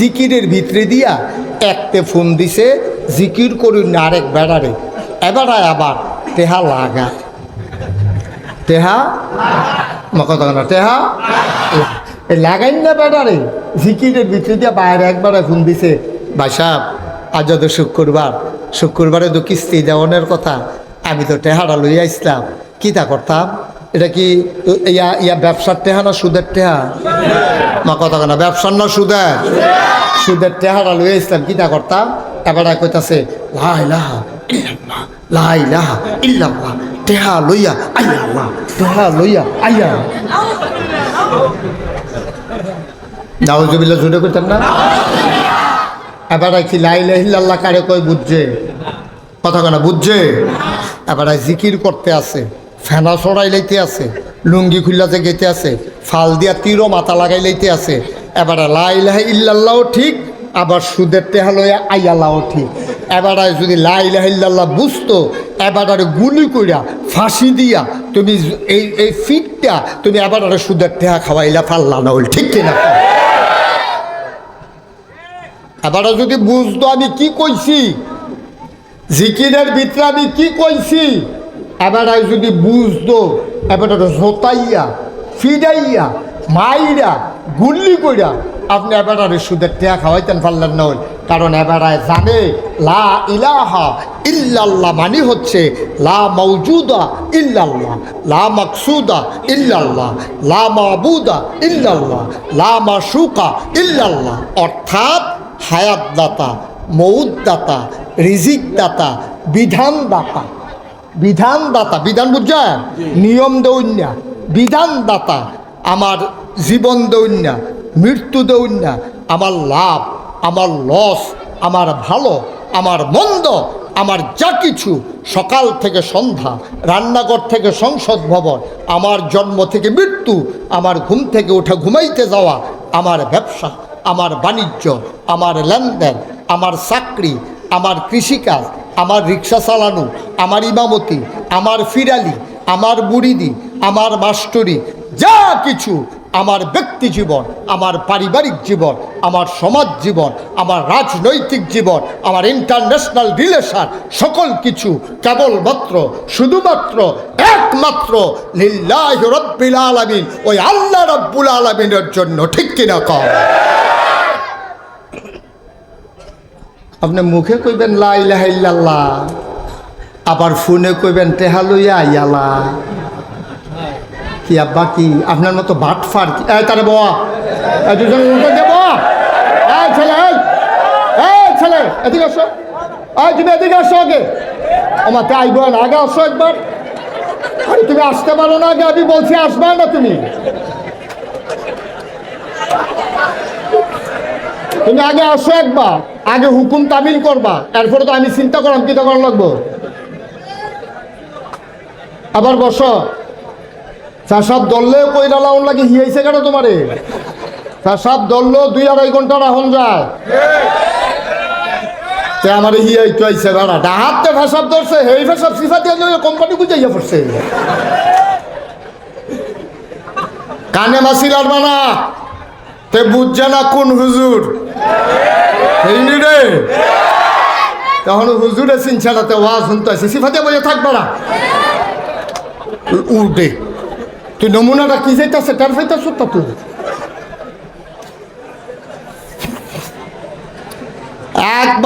জিকিরের ভিতরে দিয়া একতে ফোন দিছে, জিকির করুন আরেক বেড়ারে। এবারায় আবার তেহা লাগা। তেহা মা কথা না তেহা লাগাইন না বেড়ারে। জিকিরের ভিতরে দিয়া বাইরে একবারে ফোন দিছে, ভাই সাহেব, আজ তো শুক্রবার। শুক্রবারে তো কিস্তি দেওয়ানের কথা। আমি তো টেহারা লইয়া ইসলাম কী তা করতাম? এটা কি, ইয়া ইয়া ব্যবসার টেহা না সুদের টেহা? মা কথা না, ব্যবসার না সুদের? সুদের টেহারা লইয়া ইসলাম কি তা করতাম এবার কইতাছে লাই লাহা লাই লাহা ইল্লাল্লাহ, টেহা লইয়া আইয়া আল্লাহ, টেহা লইয়া আইয়া নাউজুবিল্লাহ জুড়ে করতাম না? এবার কি লাইলা ইল্লাল্লাহ কারে কই বুঝছে? কথা কেনা বুঝছে? এবার জিকির করতে আছে। ফেনা সরাই লাইতে আছে, লুঙ্গি খুল্লাতে গেতে আছে, ফাল দিয়া তীরও মাথা লাগাই লাইতে আছে। এবার লাইলাহ ইল্লাল্লাহও ঠিক, আবার সুদের টেহা লইয়া আইয়াল্লাহও ঠিক। এবার যদি লাই লাইলাহ ইল্লাল্লাহ বুঝতো, এবার গুলি কইরা, ফাঁসি দিয়া তুমি এই এই ফিটটা তুমি এবার সুদের টেহা খাওয়াইলা ফাল্লা না হইল ঠিক কিনা? এবারে যদি বুঝতো আমি কি কইছি, জিকিরের ভিতরে আমি কি কইছি এবারে যদি বুঝতো, এবারে জোতাইয়া ফিডাইয়া মাইরা, গুল্লি কইরা, আপনি এবারে সুদের টেয়া খাওয়াইতেন পারলেন না। কারণ এবারে জানে, লা ইলাহা ইল্লাল্লাহ মানে হচ্ছে, লা মৌজুদা ইল্লাল্লাহ, লা মকসুদা ইল্লাল্লাহ, লা মাবুদা ইল্লাল্লাহ, লা মাসুকা ইল্লাল্লাহ অর্থাৎ হায়াতদাতা মৌদদাতা রিজিকদাতা, বিধানদাতা বিধানদাতা বিধান বুঝছেন? নিয়ম দৌন্যা বিধানদাতা আমার জীবন দৌন্যা মৃত্যু দৌন্যা আমার লাভ আমার লস আমার ভালো আমার মন্দ আমার যা কিছু সকাল থেকে সন্ধ্যা রান্নাঘর থেকে সংসদ ভবন আমার জন্ম থেকে মৃত্যু আমার ঘুম থেকে উঠে ঘুমাইতে যাওয়া আমার ব্যবসা আমার বাণিজ্য আমার লেনদেন আমার চাকরি আমার কৃষিকাজ আমার রিক্সা চালানো, আমার ইমামতি, আমার ফিরালি, আমার বুড়িদি আমার মাস্টরি, যা কিছু আমার ব্যক্তি জীবন, আমার পারিবারিক জীবন, আমার সমাজ জীবন, আমার রাজনৈতিক জীবন, আমার ইন্টারন্যাশনাল রিলেশন সকল কিছু কেবলমাত্র, শুধুমাত্র, একমাত্র লিল্লাহ রব্বিল আলমিন, ওই আল্লাহ রব্বুল আলমিনের জন্য, ঠিক কিনা কম আপনি মুখে কইবেন লাইল্লাহ আবার ফোনে কইবেন টেহালুইয়া আইয়ালা কি আব্বা, কি আপনার মতো কি? এই তারে বাবা দুজন ছেলে ছেলে, এদিকে আসো। এই তুমি এদিকে আসো আগে। আমার তাই বোন আগে আসো একবার। আরে, তুমি আসতে পারো না আগে, আমি বলছি আসবে না তুমি। তুমি আগে আসো একবার, আগে হুকুম তামিল করবা, এরপরে তো আমি চিন্তা করলাম কি করা লাগবো। আবার বসো। চাষাব দললে কইরা লাউন লাগে হিয়াইছে কেন তোমারে? চাষাব দললো দুই আড়াই ঘণ্টা রাহন যায়। আমার হিয়াই তো আইছে বেড়া ডাহাতে ফেসাব ধরছে, হেই ফেসাব সিফা দিয়ে কোম্পানি গুজাইয়া পড়ছে। কানে মাসি লাড়বা না তে বুঝছে না কোন হুজুর? হইনি রে। তখন হুজুরে সিনছাড়াতে ওয়া শুনতে আছে সিফাতে বসে থাকবে না উঠে তুই নমুনাটা কি যাইতেছে তার ফাইতেছ তা তুই। একবার